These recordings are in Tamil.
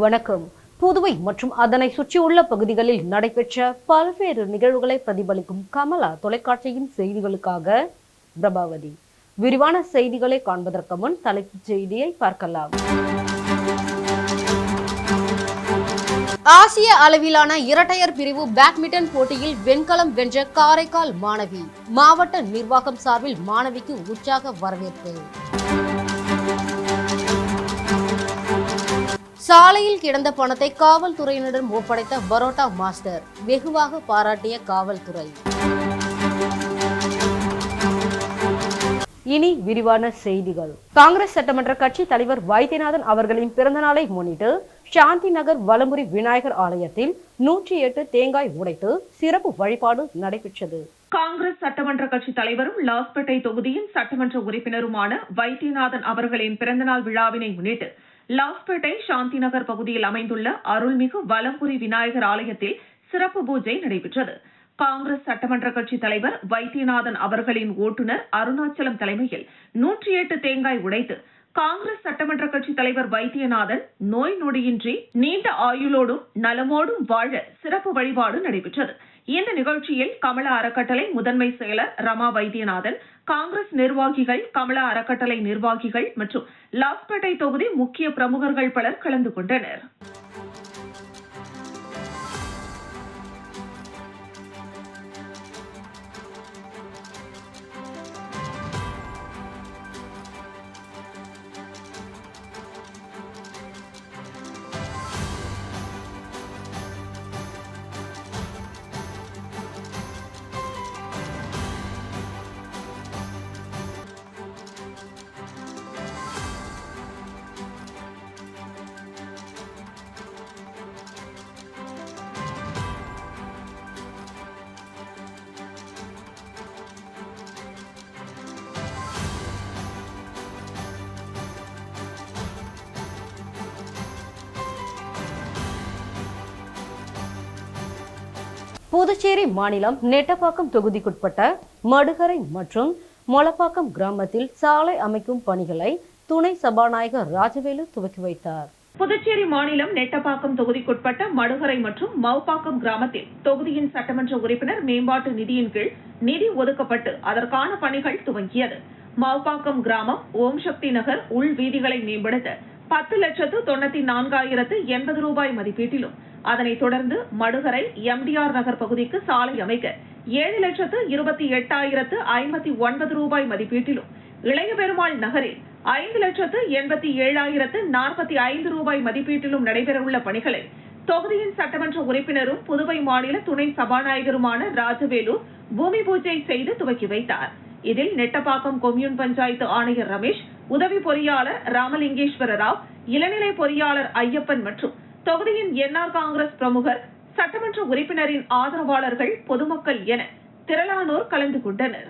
வணக்கம். புதுவை மற்றும் அதனை சுற்றியுள்ள பகுதிகளில் நடைபெற்ற பல்வேறு நிகழ்வுகளை பிரதிபலிக்கும் கமலா தொலைக்காட்சியின் செய்திகளுக்காக பிரபாவதி. விரிவான செய்திகளை காண்பதற்கு முன் தலைப்புச் செய்தியை பார்க்கலாம். ஆசிய அளவிலான இரட்டையர் பிரிவு பேட்மிண்டன் போட்டியில் வெண்கலம் வென்ற காரைக்கால் மாணவி. மாவட்ட நிர்வாகம் சார்பில் மாணவிக்கு உற்சாக வரவேற்பு. சாலையில் கிடந்த பணத்தை காவல்துறையினரிடம் ஒப்படைத்த பரோட்டா மாஸ்டர் வெகுவாக பாராட்டிய காவல்துறை. இனி விரிவான செய்திகள். காங்கிரஸ் சட்டமன்ற கட்சி தலைவர் வைத்தியநாதன் அவர்களின் பிறந்தநாளை முன்னிட்டு சாந்தி நகர் வலமுறை விநாயகர் ஆலயத்தில் நூற்றி எட்டு தேங்காய் உடைத்து சிறப்பு வழிபாடு நடைபெற்றது. காங்கிரஸ் சட்டமன்ற கட்சி தலைவரும் லாஸ்பேட்டை தொகுதியின் சட்டமன்ற உறுப்பினருமான வைத்தியநாதன் அவர்களின் பிறந்தநாள் விழாவினை முன்னிட்டு லாஸ்பேட்டை சாந்தி நகர் பகுதியில் அமைந்துள்ள அருள்மிகு வலம்புரி விநாயகர் ஆலயத்தில் சிறப்பு பூஜை நடைபெற்றது. காங்கிரஸ் சட்டமன்ற கட்சி தலைவர் வைத்தியநாதன் அவர்களின் ஓட்டுநர் அருணாச்சலம் தலைமையில் நூற்றி எட்டு தேங்காய் உடைத்து காங்கிரஸ் சட்டமன்ற கட்சி தலைவர் வைத்தியநாதன் நோய் நொடியின்றி நீண்ட ஆயுளோடும் நலமோடும் வாழ சிறப்பு வழிபாடு நடைபெற்றது. இந்த நிகழ்ச்சியில் கமல அறக்கட்டளை முதன்மை செயலர் ரமா வைத்தியநாதன் காங்கிரஸ் நிர்வாகிகள் கமல அறக்கட்டளை நிர்வாகிகள் மற்றும் லாஸ்பேட்டை தொகுதி முக்கிய பிரமுகர்கள் பலர் கலந்து கொண்டனர். புதுச்சேரி மாநிலம் நெட்டப்பாக்கம் தொகுதிக்குட்பட்ட மடுகரை மற்றும் மொளப்பாக்கம் கிராமத்தில் சாலை அமைக்கும் பணிகளை துணை சபாநாயகர் ராஜவேலு துவக்கி வைத்தார். புதுச்சேரி மாநிலம் நெட்டப்பாக்கம் தொகுதிக்குட்பட்ட மடுகரை மற்றும் மவுப்பாக்கம் கிராமத்தில் தொகுதியின் சட்டமன்ற உறுப்பினர் மேம்பாட்டு நிதியின் கீழ் நிதி ஒதுக்கப்பட்டு அதற்கான பணிகள் துவங்கியது. மவுப்பாக்கம் கிராமம் ஓம் சக்தி நகர் உள் வீதிகளை மேம்படுத்த பத்து லட்சத்து தொண்ணூத்தி நான்காயிரத்து எண்பது ரூபாய் மதிப்பீட்டிலும். அதனைத் தொடர்ந்து மடுகரை எம்டிஆர் நகர் பகுதிக்கு சாலை அமைக்க ஏழு லட்சத்து இருபத்தி எட்டாயிரத்து ஐம்பத்தி ஒன்பது ரூபாய் மதிப்பீட்டிலும். இளைய பெருமாள் நகரில் ஐந்து லட்சத்து எண்பத்தி ஏழாயிரத்து நாற்பத்தி ஐந்து ரூபாய் மதிப்பீட்டிலும் நடைபெறவுள்ள பணிகளை தொகுதியின் சட்டமன்ற உறுப்பினரும் புதுவை மாநில துணை சபாநாயகருமான ராஜவேலு பூமி பூஜை செய்து துவக்கி வைத்தார். இதில் நெட்டப்பாக்கம் கொம்யூன் பஞ்சாயத்து ஆணையர் ரமேஷ் உதவி பொறியாளர் ராமலிங்கேஸ்வர ராவ் இளநிலை பொறியாளர் ஐயப்பன் மற்றும் தொகுதியின் என்ஆர் காங்கிரஸ் பிரமுகர் சட்டமன்ற உறுப்பினரின் ஆதரவாளர்கள் பொதுமக்கள் என திரளானோர் கலந்து கொண்டனர்.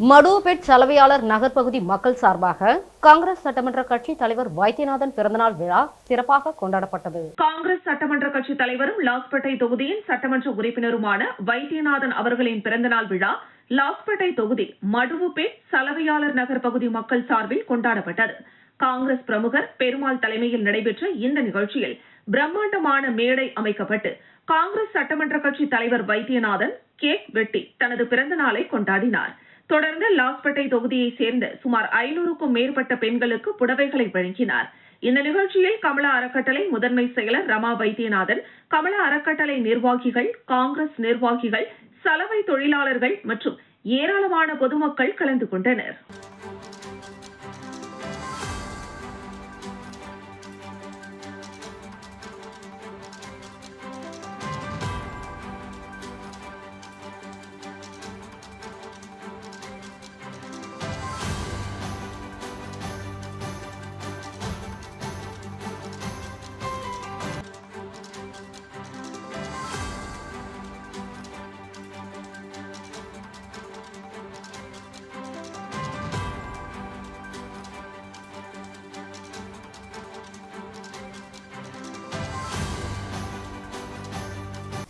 மடுவுபேட் சலவையாளர் நகர் பகுதி மக்கள் சார்பாக காங்கிரஸ் சட்டமன்ற கட்சி தலைவர் வைத்தியநாதன் பிறந்தநாள் விழா சிறப்பாக கொண்டாடப்பட்டது. காங்கிரஸ் சட்டமன்ற கட்சி தலைவரும் லாஸ்பேட்டை தொகுதியின் சட்டமன்ற உறுப்பினருமான வைத்தியநாதன் அவர்களின் பிறந்தநாள் விழா லாஸ்பேட்டை தொகுதி மடுவுபேட் சலவையாளர் நகர் பகுதி மக்கள் சார்பில் கொண்டாடப்பட்டது. காங்கிரஸ் பிரமுகர் பெருமாள் தலைமையில் நடைபெற்ற இந்த நிகழ்ச்சியில் பிரம்மாண்டமான மேடை அமைக்கப்பட்டு காங்கிரஸ் சட்டமன்ற கட்சி தலைவர் வைத்தியநாதன் கேக் வெட்டி தனது பிறந்த நாளை கொண்டாடினார். தொடர்ந்து லாஸ்பேட்டை தொகுதியைச் சேர்ந்த சுமார் ஐநூறுக்கும் மேற்பட்ட பெண்களுக்கு புடவைகளை வழங்கினார். இந்த நிகழ்ச்சியில் கமலா அறக்கட்டளை முதன்மை செயலர் ரமா வைத்தியநாதன் கமலா அறக்கட்டளை நிர்வாகிகள் காங்கிரஸ் நிர்வாகிகள் சலவை தொழிலாளர்கள் மற்றும் ஏராளமான பொதுமக்கள் கலந்து கொண்டனர்.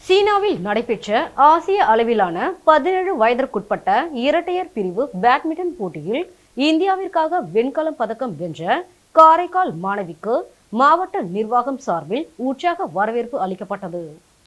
சீனாவில் நடைபெற்ற ஆசிய அளவிலான பதினேழு வயதிற்குட்பட்ட இரட்டையர் பிரிவு பேட்மிண்டன் போட்டியில் இந்தியாவிற்காக வெண்கலம் பதக்கம் வென்ற காரைக்கால் மாணவிக்கு மாவட்ட நிர்வாகம் சார்பில் உற்சாக வரவேற்பு அளிக்கப்பட்டது.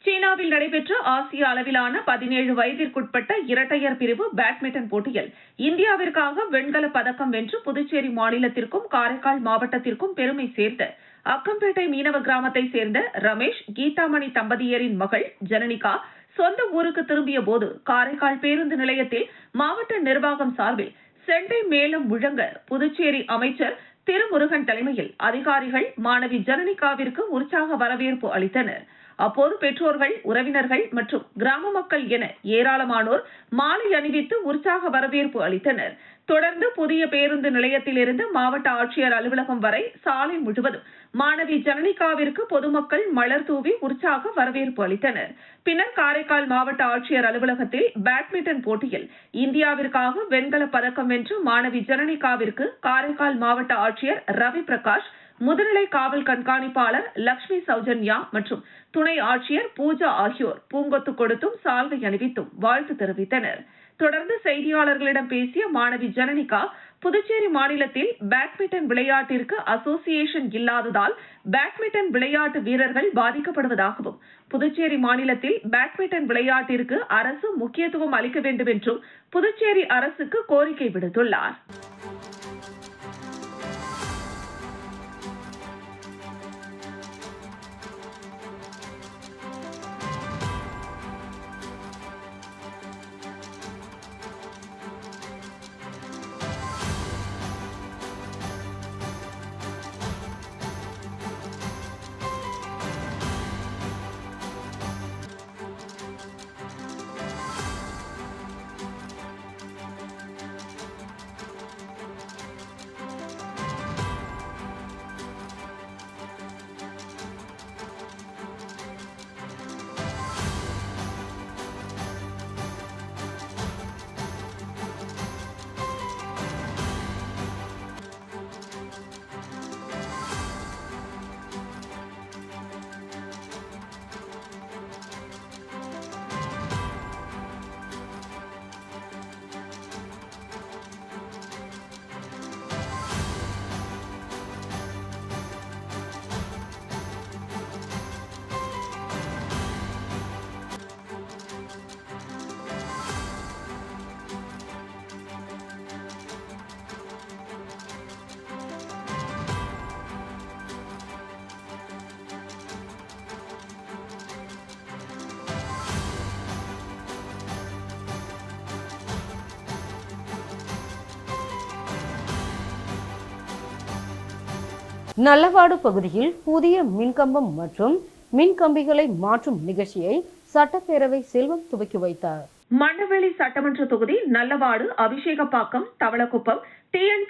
சீனாவில் நடைபெற்ற ஆசிய அளவிலான பதினேழு வயதிற்குட்பட்ட இரட்டையர் பிரிவு பேட்மிண்டன் போட்டியில் இந்தியாவிற்காக வெண்கல பதக்கம் வென்று புதுச்சேரி மாநிலத்திற்கும் காரைக்கால் மாவட்டத்திற்கும் பெருமை சேர்த்த அக்கம்பேட்டை மீனவ கிராமத்தைச் சேர்ந்த ரமேஷ் கீதாமணி தம்பதியரின் மகள் ஜனனிகா சொந்த ஊருக்கு திரும்பிய போது காரைக்கால் பேருந்து நிலையத்தில் மாவட்ட நிர்வாகம் சார்பில் செண்டை மேளம் முழங்க புதுச்சேரி அமைச்சர் திருமுருகன் தலைமையில் அதிகாரிகள் மாணவி ஜனனிகாவிற்கு உற்சாக வரவேற்பு அளித்தனா் அப்போது பெற்றோர்கள் உறவினர்கள் மற்றும் கிராம மக்கள் என ஏராளமானோர் மாலை அணிவித்து உற்சாக வரவேற்பு அளித்தனர். தொடர்ந்து புதிய பேருந்து நிலையத்திலிருந்து மாவட்ட ஆட்சியர் அலுவலகம் வரை சாலை முழுவதும் மாணவி ஜனனிகாவிற்கு பொதுமக்கள் மலர் தூவி உற்சாக வரவேற்பு அளித்தனர். பின்னர் காரைக்கால் மாவட்ட ஆட்சியர் அலுவலகத்தில் பேட்மிண்டன் போட்டியில் இந்தியாவிற்காக வெண்கல பதக்கம் வென்ற மாணவி ஜனனிகாவிற்கு காரைக்கால் மாவட்ட ஆட்சியர் ரவி பிரகாஷ் முதுநிலை காவல் கண்காணிப்பாளர் லட்சுமி சௌஜன்யா மற்றும் துணை ஆட்சியர் பூஜா ஆகியோர் பூங்கொத்து கொடுத்தும் சால்வை அணிவித்தும் வாழ்த்து தெரிவித்தனர். தொடர்ந்து செய்தியாளர்களிடம் பேசிய மாணவி ஜனனிகா புதுச்சேரி மாநிலத்தில் பேட்மிண்டன் விளையாட்டிற்கு அசோசியேஷன் இல்லாததால் பேட்மிண்டன் விளையாட்டு வீரர்கள் பாதிக்கப்படுவதாகவும் புதுச்சேரி மாநிலத்தில் பேட்மிண்டன் விளையாட்டிற்கு அரசு முக்கியத்துவம் அளிக்க வேண்டும் என்றும் புதுச்சேரி அரசுக்கு கோரிக்கை விடுத்துள்ளார். நல்லவாடு பகுதியில் புதிய மின்கம்பம் மற்றும் மின்கம்பிகளை மாற்றும் நிகழ்ச்சியை சட்டப்பேரவை செல்வம் துவக்கி வைத்தார். மண்ணவெளி சட்டமன்ற தொகுதி நல்லவாடு அபிஷேகப்பாக்கம் தவளக்குப்பம் டிஎன்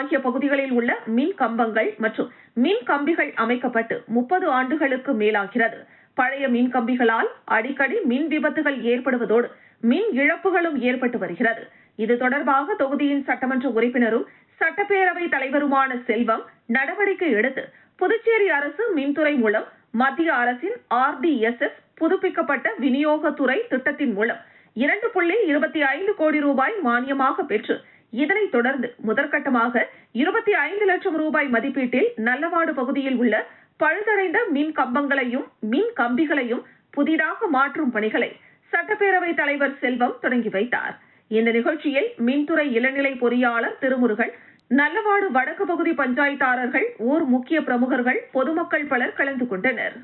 ஆகிய பகுதிகளில் உள்ள மின் கம்பங்கள் மற்றும் மின் கம்பிகள் அமைக்கப்பட்டு முப்பது ஆண்டுகளுக்கு மேலாகிறது. பழைய மின் கம்பிகளால் அடிக்கடி மின் விபத்துகள் ஏற்படுவதோடு மின் இழப்புகளும் ஏற்பட்டு வருகிறது. இது தொடர்பாக தொகுதியின் சட்டமன்ற உறுப்பினரும் சட்டப்பேரவை தலைவருமான செல்வம் நடவடிக்கை எடுத்து புதுச்சேரி அரசு மின்துறை மூலம் மத்திய அரசின் ஆர்டிஎஸ்எஸ் புதுப்பிக்கப்பட்ட விநியோகத்துறை திட்டத்தின் மூலம் இரண்டு புள்ளி இருபத்தி ஐந்து கோடி ரூபாய் மானியமாக பெற்று இதனைத் தொடர்ந்து முதற்கட்டமாக இருபத்தி ஐந்து லட்சம் ரூபாய் மதிப்பீட்டில் நல்லவாடு பகுதியில் உள்ள பழுதடைந்த மின் கம்பங்களையும் மின் கம்பிகளையும் புதிதாக மாற்றும் பணிகளை சட்டப்பேரவை தலைவர் செல்வம் தொடங்கி வைத்தார். இந்த நிகழ்ச்சியில் மின்துறை இளநிலை பொறியாளர் திருமுருகன் நல்லவாடு வடக்கு பகுதி பஞ்சாயத்தாரர்கள் ஊர் முக்கிய பிரமுகர்கள் பொதுமக்கள் பலர் கலந்து கொண்டனர்.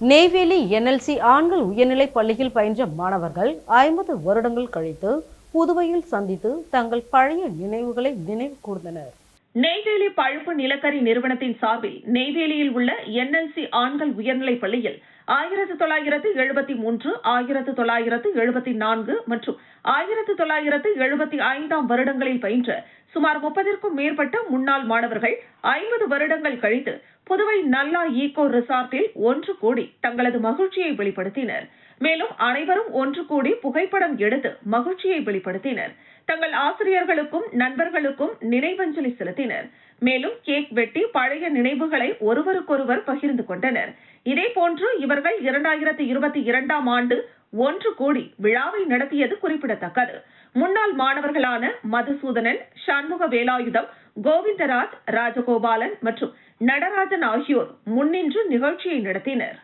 நெய்வேலி என்எல்சி ஆண்கள் உயர்நிலைப் பள்ளியில் பயின்ற மாணவர்கள் ஐம்பது வருடங்கள் கழித்து புதுவையில் சந்தித்து தங்கள் பழைய நினைவுகளை நினைவு கூர்ந்தனர். நெய்வேலி பழுப்பு நிலக்கரி நிறுவனத்தின் சார்பில் நெய்வேலியில் உள்ள என்எல்சி ஆண்கள் உயர்நிலைப் பள்ளியில் ஆயிரத்து தொள்ளாயிரத்து எழுபத்தி மூன்று ஆயிரத்து தொள்ளாயிரத்து எழுபத்தி நான்கு மற்றும் ஆயிரத்து தொள்ளாயிரத்து எழுபத்தி ஐந்தாம் வருடங்களில் பயின்ற சுமார் முப்பதிற்கும் மேற்பட்ட முன்னாள் மாணவர்கள் ஐம்பது வருடங்கள் கழித்து புதுவை நல்லா ஈகோ ரிசார்ட்டில் ஒன்று கூடி தங்களது மகிழ்ச்சியை வெளிப்படுத்தினர். மேலும் அனைவரும் ஒன்று கூடி புகைப்படம் எடுத்து மகிழ்ச்சியை வெளிப்படுத்தினர். தங்கள் ஆசிரியர்களுக்கும் நண்பர்களுக்கும் நினைவஞ்சலி செலுத்தினர். மேலும் கேக் வெட்டி பழைய நினைவுகளை ஒருவருக்கொருவர் பகிர்ந்து கொண்டனர். இதேபோன்று இவர்கள் இரண்டாயிரத்தி இருபத்தி இரண்டாம் ஆண்டு ஒன்று கூடி விழாவை நடத்தியது குறிப்பிடத்தக்கது. முன்னாள் மாணவர்களான மதுசூதனன் சண்முக வேலாயுதம் கோவிந்தராஜ் ராஜகோபாலன் மற்றும் நடராஜன் ஆகியோர் முன்னின்று நிகழ்ச்சியை நடத்தினர்.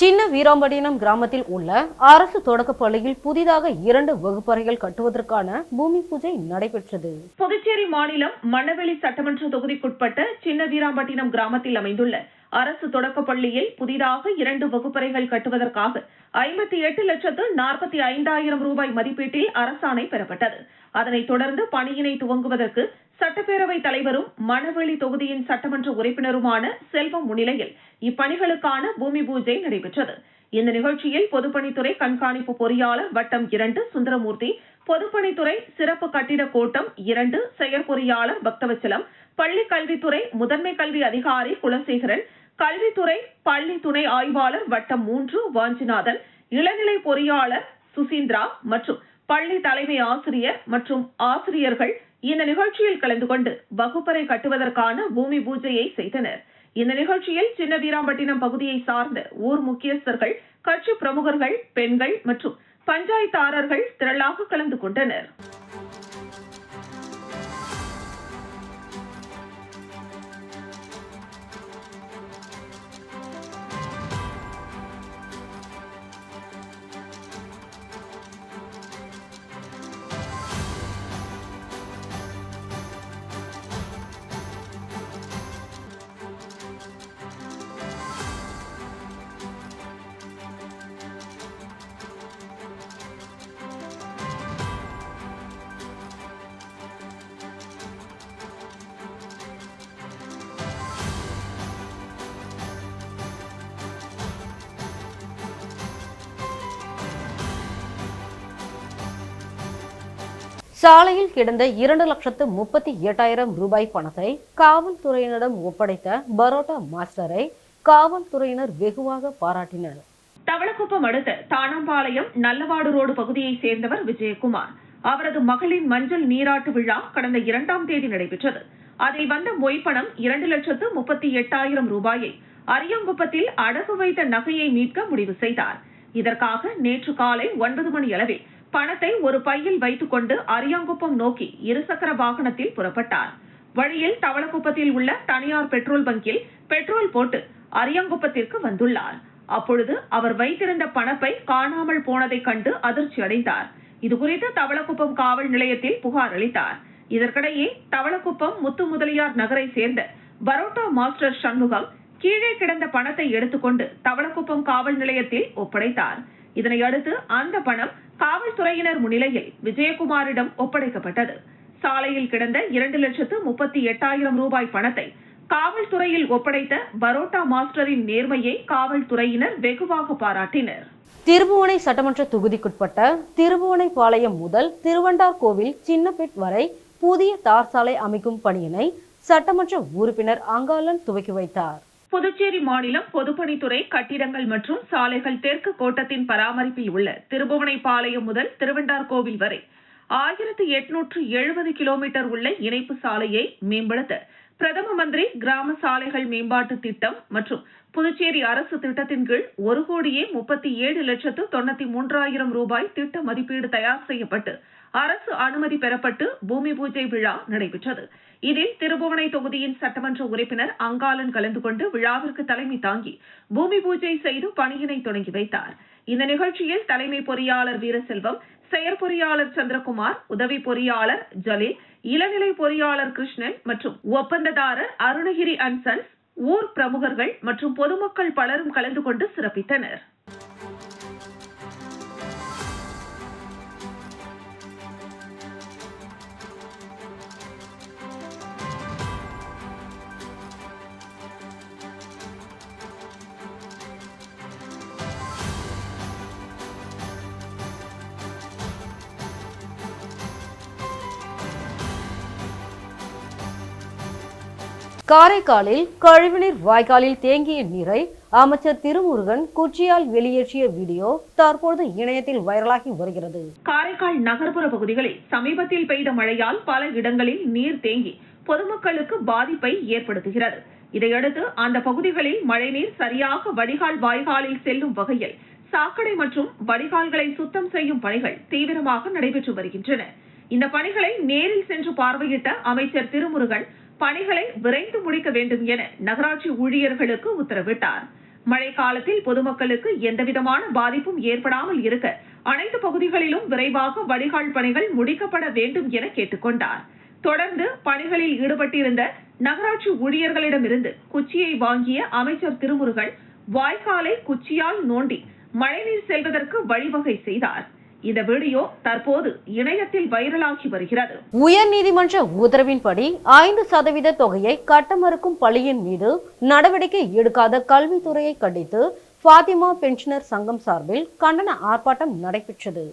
சின்ன வீராம்பட்டினம் கிராமத்தில் உள்ள அரசு தொடக்கப் பள்ளியில் புதிதாக இரண்டு வகுப்பறைகள் கட்டுவதற்கான பூமி பூஜை நடைபெற்றது. புதுச்சேரி மாநிலம் மணவெளி சட்டமன்ற தொகுதிக்குட்பட்ட சின்ன வீராம்பட்டினம் கிராமத்தில் அமைந்துள்ள அரசு தொடக்கப் பள்ளியில் புதிதாக இரண்டு வகுப்பறைகள் கட்டுவதற்காக ஐம்பத்தி எட்டு லட்சத்து நாற்பத்தி ஐந்தாயிரம் ரூபாய் மதிப்பீட்டில் அரசாணை பெறப்பட்டது. அதனைத் தொடர்ந்து பணியினை துவங்குவதற்கு சட்டப்பேரவை தலைவரும் மணவெளி தொகுதியின் சட்டமன்ற உறுப்பினருமான செல்வம் முன்னிலையில் இப்பணிகளுக்கான பூமி பூஜை நடைபெற்றது. இந்த நிகழ்ச்சியில் பொதுப்பணித்துறை கண்காணிப்பு பொறியாளர் வட்டம் இரண்டு சுந்தரமூர்த்தி பொதுப்பணித்துறை சிறப்பு கட்டிட கோட்டம் இரண்டு செயற்பொறியாளர் பக்தவச்சலம் பள்ளி கல்வித்துறை முதன்மை கல்வி அதிகாரி குலசேகரன் கல்வித்துறை பள்ளி துணை ஆய்வாளர் வட்டம் மூன்று வாஞ்சிநாதன் இளநிலை பொறியாளர் சுசீந்திரா மற்றும் பள்ளி தலைமை ஆசிரியர் மற்றும் ஆசிரியர்கள் இந்த நிகழ்ச்சியில் கலந்து கொண்டு வகுப்பறை கட்டுவதற்கான பூமி பூஜையை செய்தனர். இந்த நிகழ்ச்சியில் சின்ன வீராம்பட்டினம் பகுதியை சார்ந்த ஊர் முக்கியஸ்தர்கள் கட்சி பிரமுகர்கள் பெண்கள் மற்றும் பஞ்சாயத்தாரர்கள் திரளாக கலந்து கொண்டனர். சாலையில் கிடந்த இரண்டு லட்சத்து முப்பத்தி எட்டாயிரம் ரூபாய் பணத்தை காவல்துறையினரிடம் ஒப்படைத்த பரோட்டா மாஸ்டரை காவல்துறையினர் வெகுவாக பாராட்டினர். தவளக்குப்பம் அடுத்த தானாம்பாளையம் நல்லவாடு ரோடு பகுதியைச் சேர்ந்தவர் விஜயகுமார். அவரது மகளின் மஞ்சள் நீராட்டு விழா கடந்த இரண்டாம் தேதி நடைபெற்றது. அதில் வந்த மொய்ப்பணம் இரண்டு லட்சத்து முப்பத்தி எட்டாயிரம் ரூபாயை அரியங்குப்பத்தில் அடகு வைத்த நகையை மீட்க முடிவு செய்தார். இதற்காக நேற்று காலை ஒன்பது மணி அளவில் பணத்தை ஒரு பையில் வைத்துக் கொண்டு அரியாங்குப்பம் நோக்கி இருசக்கர வாகனத்தில் புறப்பட்டார். வழியில் தவளக்குப்பத்தில் உள்ள தனியார் பெட்ரோல் பங்கில் பெட்ரோல் போட்டு அரியாங்குப்பத்திற்கு வந்துள்ளார். அப்பொழுது அவர் வைத்திருந்த பணப்பை காணாமல் போனதைக் கண்டு அதிர்ச்சி அடைந்தார். இதுகுறித்து தவளக்குப்பம் காவல் நிலையத்தில் புகார் அளித்தார். இதற்கிடையே தவளக்குப்பம் முத்து முதலியார் நகரை சேர்ந்த பரோட்டா மாஸ்டர் சண்முகம் கீழே கிடந்த பணத்தை எடுத்துக்கொண்டு தவளக்குப்பம் காவல் நிலையத்தில் ஒப்படைத்தார். இதனையடுத்து அந்த பணம் காவல்துறையினர் முன்னிலையில் விஜயகுமாரிடம் ஒப்படைக்கப்பட்டது. சாலையில் கிடந்த இரண்டு லட்சத்து முப்பத்தி எட்டாயிரம் ரூபாய் பணத்தை காவல்துறையில் ஒப்படைத்த பரோட்டா மாஸ்டரின் நேர்மையை காவல்துறையினர் வெகுவாக பாராட்டினர். திருபுவனை சட்டமன்ற தொகுதிக்குட்பட்ட திருபுவனைப்பாளையம் முதல் திருவண்டார்கோவில் சின்னப்பேட் வரை புதிய தார் சாலை அமைக்கும் பணியினை சட்டமன்ற உறுப்பினர் அங்காளன் துவக்கி வைத்தார். புதுச்சேரி மாநிலம் பொதுப்பணித்துறை கட்டிடங்கள் மற்றும் சாலைகள் தெற்கு கோட்டத்தின் பராமரிப்பில் உள்ள திருபுவனைப்பாளையம் முதல் திருவெண்டார்கோவில் வரை ஆயிரத்து எட்நூற்று எழுபது கிலோமீட்டர் உள்ள இணைப்பு சாலையை மேம்படுத்த பிரதம மந்திரி கிராம சாலைகள் மேம்பாட்டு திட்டம் மற்றும் புதுச்சேரி அரசு திட்டத்தின் கீழ் ஒரு கோடியே முப்பத்தி ஏழு லட்சத்து தொண்ணூத்தி மூன்றாயிரம் ரூபாய் திட்ட மதிப்பீடு தயார் செய்யப்பட்டு அரசு அனுமதி பெறப்பட்டு பூமி பூஜை விழா நடைபெற்றது. இதில் திருபுவனை தொகுதியின் சட்டமன்ற உறுப்பினர் அங்காளன் கலந்து கொண்டு விழாவிற்கு தலைமை தாங்கி பூமி பூஜை செய்து பணியினை தொடங்கி வைத்தார். இந்த நிகழ்ச்சியில் தலைமை பொறியாளர் வீரசெல்வம் செயற்பொறியாளர் சந்திரகுமார் உதவி பொறியாளர் ஜலீல் இளநிலை பொறியாளர் கிருஷ்ணன் மற்றும் ஒப்பந்ததாரர் அருணகிரி அண்ட் சன்ஸ் ஊர் பிரமுகர்கள் மற்றும் பொதுமக்கள் பலரும் கலந்து கொண்டு சிறப்பித்தனர். காரைக்காலில் கழிவுநீர் வாய்க்காலில் தேங்கிய நீரை அமைச்சர் திருமுருகன் குச்சியால் வெளியேற்றிய வீடியோ தற்போது இணையத்தில் வைரலாகி வருகிறது. காரைக்கால் நகர்ப்புற பகுதிகளில் சமீபத்தில் பெய்த மழையால் பல இடங்களில் நீர் தேங்கி பொதுமக்களுக்கு பாதிப்பை ஏற்படுத்துகிறது. இதையடுத்து அந்த பகுதிகளில் மழைநீர் சரியாக வடிகால் வாய்க்காலில் செல்லும் வகையில் சாக்கடை மற்றும் வடிகால்களை சுத்தம் செய்யும் பணிகள் தீவிரமாக நடைபெற்று வருகின்றன. இந்த பணிகளை நேரில் சென்று பார்வையிட்ட அமைச்சர் திருமுருகன் பணிகளை விரைந்து முடிக்க வேண்டும் என நகராட்சி ஊழியர்களுக்கு உத்தரவிட்டார். மழை காலத்தில் பொதுமக்களுக்கு எந்தவிதமான பாதிப்பும் ஏற்படாமல் இருக்க அனைத்து பகுதிகளிலும் விரைவாக வடிகால் பணிகள் முடிக்கப்பட வேண்டும் என கேட்டுக்கொண்டார். தொடர்ந்து பணிகளில் ஈடுபட்டிருந்த நகராட்சி ஊழியர்களிடமிருந்து குச்சியை வாங்கிய அமைச்சர் திருமுருகன் வாய்க்காலை குச்சியால் நோண்டி மழைநீர் செல்வதற்கு வழிவகை செய்தார். இந்த வீடியோ தற்போது இணையத்தில் வைரலாகி வருகிறது. உயர்நீதிமன்ற உத்தரவின்படி ஐந்து சதவீத தொகையை கட்ட மறுக்கும் பள்ளியின் மீது நடவடிக்கை எடுக்காத கல்வித்துறையை கண்டித்து ஃபாத்திமா பென்ஷனர் சங்கம் சார்பில் கண்டன ஆர்ப்பாட்டம் நடைபெற்றது.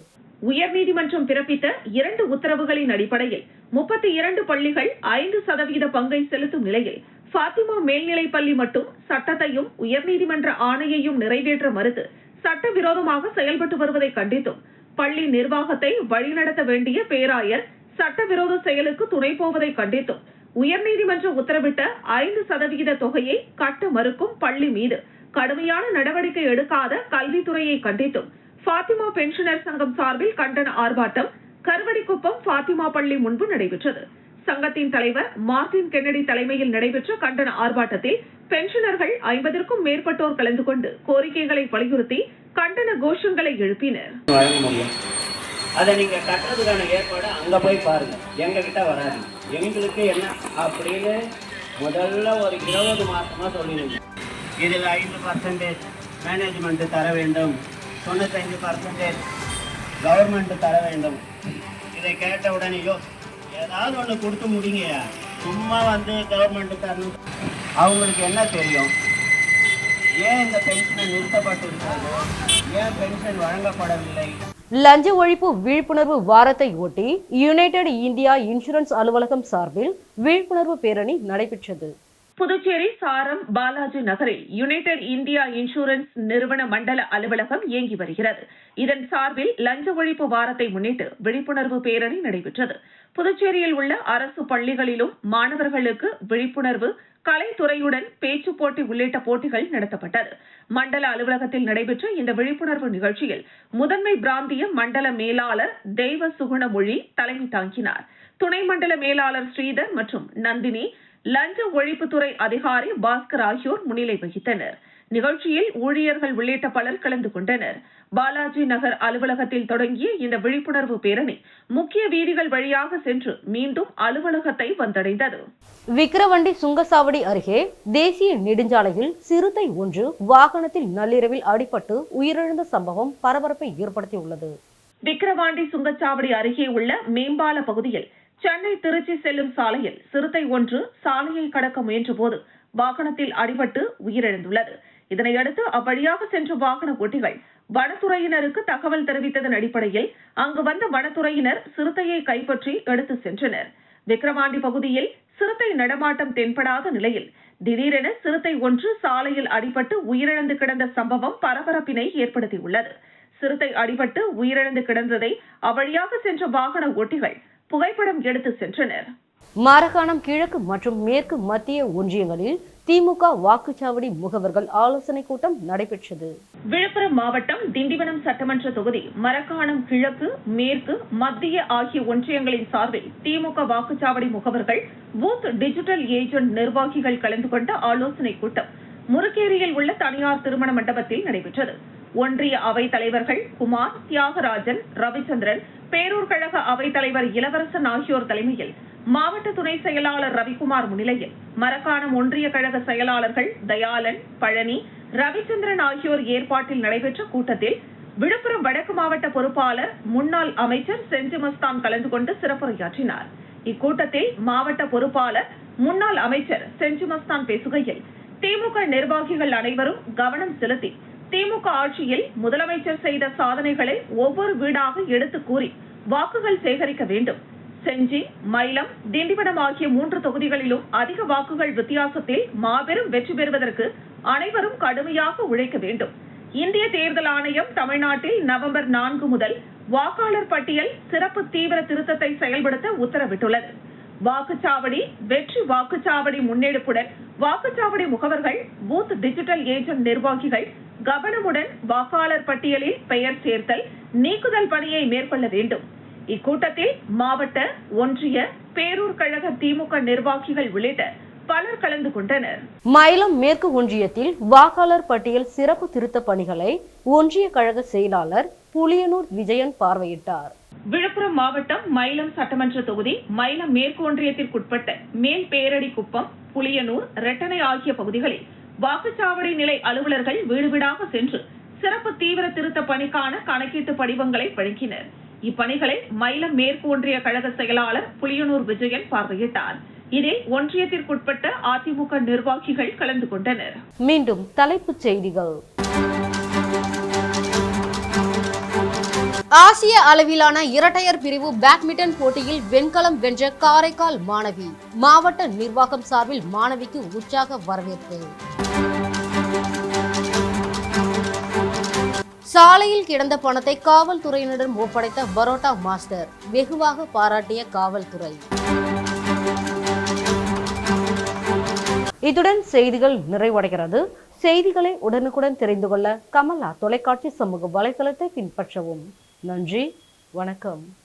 உயர்நீதிமன்றம் பிறப்பித்த இரண்டு உத்தரவுகளின் அடிப்படையில் முப்பத்தி இரண்டு பள்ளிகள் ஐந்து சதவீத பங்கை செலுத்தும் நிலையில் ஃபாத்திமா மேல்நிலைப் பள்ளி மட்டும் சட்டத்தையும் உயர்நீதிமன்ற ஆணையையும் நிறைவேற்ற மறுத்து சட்டவிரோதமாக செயல்பட்டு வருவதை கண்டித்தும் பள்ளி நிர்வாகத்தை வழிநடத்த வேண்டிய பேராயர் சட்டவிரோத செயலுக்கு துணை போவதை கண்டித்தும் உயர்நீதிமன்றம் உத்தரவிட்ட ஐந்து சதவிகித தொகையை கட்ட மறுக்கும் பள்ளி மீது கடுமையான நடவடிக்கை எடுக்காத கல்வித்துறையை கண்டித்தும் பாத்திமா பென்ஷனர் சங்கம் சார்பில் கண்டன ஆர்ப்பாட்டம் கருவடிக்குப்பம் பாத்திமா பள்ளி முன்பு நடைபெற்றது. சங்கத்தின் தலைவர் மார்டின் கென்னடி தலைமையில் நடைபெற்ற கண்டன ஆர்ப்பாட்டத்தில் பென்ஷனர்கள் ஐம்பதற்கும் மேற்பட்டோர் கலந்து கொண்டு கோரிக்கைகளை வலியுறுத்தி கண்டன கோஷங்களை எழுப்பினர் வழங்க முடியும் அதை நீங்கள் கட்டுறதுக்கான ஏற்பாடு அங்கே போய் பாருங்கள் எங்ககிட்ட வராது. எங்களுக்கு என்ன? அப்படின்னு முதல்ல ஒரு இருபது மாதமாக சொல்லிடுங்க இதில் ஐந்து பர்சன்டேஜ் மேனேஜ்மெண்ட்டு தர வேண்டும். தொண்ணூத்தஞ்சு பர்சன்டேஜ் கவர்மெண்ட்டு தர வேண்டும். இதை கேட்ட உடனேயோ ஏதாவது ஒன்று கொடுத்து முடிங்க. சும்மா வந்து கவர்மெண்ட்டு தரணும். அவங்களுக்கு என்ன தெரியும்? ஏன் இந்த பென்ஷன் நிறுத்தப்பட்டிருக்கிறது ஏன் பென்ஷன் வழங்கப்படவில்லை? லஞ்ச ஒழிப்பு விழிப்புணர்வு வாரத்தை ஒட்டி யுனைடெட் இந்தியா இன்சூரன்ஸ் அலுவலகம் சார்பில் விழிப்புணர்வு பேரணி நடைபெற்றது. புதுச்சேரி சாரம் பாலாஜி நகரில் யுனைடெட் இந்தியா இன்சூரன்ஸ் நிறுவன மண்டல அலுவலகம் இயங்கி வருகிறது. இதன் சார்பில் லஞ்ச ஒழிப்பு வாரத்தை முன்னிட்டு விழிப்புணர்வு பேரணி நடைபெற்றது. புதுச்சேரியில் உள்ள அரசு பள்ளிகளிலும் மாணவர்களுக்கு விழிப்புணர்வு கலைத்துறையுடன் பேச்சு போட்டி உள்ளிட்ட போட்டிகள் நடத்தப்பட்டது. மண்டல அலுவலகத்தில் நடைபெற்ற இந்த விழிப்புணர்வு நிகழ்ச்சியில் முதன்மை பிராந்திய மண்டல மேலாளர் தெய்வ சுகுணமொழி தலைமை தாங்கினார். துணை மண்டல மேலாளர் ஸ்ரீதர் மற்றும் நந்தினி லஞ்ச ஒழிப்புத்துறை அதிகாரி பாஸ்கர் ஆகியோர் முன்னிலை வகித்தனர். நிகழ்ச்சியில் ஊழியர்கள் உள்ளிட்ட பலர் கலந்து கொண்டனர். பாலாஜி நகர் அலுவலகத்தில் தொடங்கிய இந்த விழிப்புணர்வு பேரணி முக்கிய வீதிகள் வழியாக சென்று மீண்டும் அலுவலகத்தை வந்தடைந்தது. விக்கிரவண்டி சுங்கசாவடி அருகே தேசிய நெடுஞ்சாலையில் சிறுத்தை ஒன்று வாகனத்தில் நள்ளிரவில் அடிபட்டு உயிரிழந்த சம்பவம் பரபரப்பை ஏற்படுத்தியுள்ளது. விக்கிரவாண்டி சுங்கச்சாவடி அருகே உள்ள மேம்பால பகுதியில் சென்னை திருச்சி செல்லும் சாலையில் சிறுத்தை ஒன்று சாலையை கடக்க முயன்றபோது வாகனத்தில் அடிபட்டு உயிரிழந்துள்ளது. இதனையடுத்து அவ்வழியாக சென்ற வாகன ஓட்டிகள் வனத்துறையினருக்கு தகவல் தெரிவித்ததன் அடிப்படையில் அங்கு வந்த வனத்துறையினர் சிறுத்தையை கைப்பற்றி எடுத்து சென்றனர். விக்கிரவாண்டி பகுதியில் சிறுத்தை நடமாட்டம் தென்படாத நிலையில் திடீரென சிறுத்தை ஒன்று சாலையில் அடிபட்டு உயிரிழந்து கிடந்த சம்பவம் பரபரப்பினை ஏற்படுத்தியுள்ளது. சிறுத்தை அடிபட்டு உயிரிழந்து கிடந்ததை அவ்வழியாக சென்ற வாகன ஓட்டிகள் புகைப்படம் எடுத்து சென்றனர். மாரகாணம் கிழக்கு மற்றும் மேற்கு மத்திய ஒன்றியங்களில் திமுக வாக்குச்சாவடி முகவர்கள் ஆலோசனை கூட்டம் நடைபெற்றது. விழுப்புரம் மாவட்டம் திண்டிவனம் சட்டமன்ற தொகுதி மரக்காணம் கிழக்கு மேற்கு மத்திய ஆகிய ஒன்றியங்களின் சார்பில் திமுக வாக்குச்சாவடி முகவர்கள் பூத் டிஜிட்டல் ஏஜென்ட் நிர்வாகிகள் கலந்து கொண்ட ஆலோசனை கூட்டம் முருக்கேரியில் உள்ள தனியார் திருமண மண்டபத்தில் நடைபெற்றது. ஒன்றிய அவைத் தலைவர்கள் குமார் தியாகராஜன் ரவிச்சந்திரன் பேரூர் கழக அவைத் தலைவர் இளவரசன் ஆகியோர் தலைமையில் மாவட்ட துணை செயலாளர் ரவிக்குமார் முன்னிலையில் மரக்காணம் ஒன்றிய கழக செயலாளர்கள் தயாளன் பழனி ரவிச்சந்திரன் ஆகியோர் ஏற்பாட்டில் நடைபெற்ற கூட்டத்தில் விழுப்புரம் வடக்கு மாவட்ட பொறுப்பாளர் முன்னாள் அமைச்சர் செஞ்சு மஸ்தான் கலந்து கொண்டு சிறப்புரையாற்றினார். இக்கூட்டத்தில் மாவட்ட பொறுப்பாளர் முன்னாள் அமைச்சர் செஞ்சு மஸ்தான் பேசுகையில் திமுக நிர்வாகிகள் அனைவரும் கவனம் செலுத்தி திமுக ஆட்சியில் முதலமைச்சர் செய்த சாதனைகளை ஒவ்வொரு வீடாக எடுத்து கூறி வாக்குகள் சேகரிக்க வேண்டும். செஞ்சி மயிலம் திண்டிவனம் ஆகிய மூன்று தொகுதிகளிலும் அதிக வாக்குகள் வித்தியாசத்தில் மாபெரும் வெற்றி பெறுவதற்கு அனைவரும் கடுமையாக உழைக்க வேண்டும். இந்திய தேர்தல் ஆணையம் தமிழ்நாட்டில் நவம்பர் நான்கு முதல் வாக்காளர் பட்டியல் சிறப்பு தீவிர திருத்தத்தை செயல்படுத்த உத்தரவிட்டுள்ளது. வாக்குச்சாவடி வெற்றி வாக்குச்சாவடி முன்னெடுப்புடன் வாக்குச்சாவடி முகவர்கள் பூத் டிஜிட்டல் ஏஜென்ட் நிர்வாகிகள் கவனமுடன் வாக்காளர் பட்டியலில் பெயர் சேர்த்தல் நீக்குதல் பணியை மேற்கொள்ள வேண்டும். இக்கூட்டத்தில் மாவட்ட ஒன்றிய பேரூர் கழக திமுக நிர்வாகிகள் உள்ளிட்ட பலர் கலந்து கொண்டனர். மயிலம் மேற்கு ஒன்றியத்தில் வாக்காளர் பட்டியல் சிறப்பு திருத்த பணிகளை ஒன்றிய கழக செயலாளர் புலியனூர் விஜயன் பார்வையிட்டார். விழுப்புரம் மாவட்டம் மயிலம் சட்டமன்ற தொகுதி மயிலம் மேற்கு ஒன்றியத்திற்குட்பட்ட மேல் பேரடி குப்பம் புலியனூர் ரெட்டனை ஆகிய பகுதிகளில் வாக்குச்சாவடி நிலை அலுவலர்கள் வீடு வீடாக சென்று சிறப்பு தீவிர திருத்த பணிக்கான கணக்கீட்டு படிவங்களை வழங்கினர். இப்பணிகளை மயிலம் மேற்கு ஒன்றிய கழக செயலாளர் புலியனூர் விஜயன் பார்வையிட்டார். இதில் ஒன்றியத்திற்குட்பட்ட அதிமுக நிர்வாகிகள் கலந்து கொண்டனர். மீண்டும் தலைப்புச் செய்திகள். ஆசிய அளவிலான இரட்டையர் பிரிவு பேட்மிண்டன் போட்டியில் வெண்கலம் வென்ற காரைக்கால் மாணவி மாவட்ட நிர்வாகம் சார்பில் மாணவிக்கு உற்சாக வரவேற்பு. சாலையில் கிடந்த பணத்தை காவல்துறையினரிடம் ஒப்படைத்த பரோட்டா மாஸ்டர் வெகுவாக பாராட்டிய காவல்துறை. இத்துடன் செய்திகள் நிறைவடைகிறது. செய்திகளை உடனுக்குடன் தெரிந்து கொள்ள கமலா தொலைக்காட்சி சமூக வலைதளத்தை பின்பற்றவும். நன்றி வணக்கம்.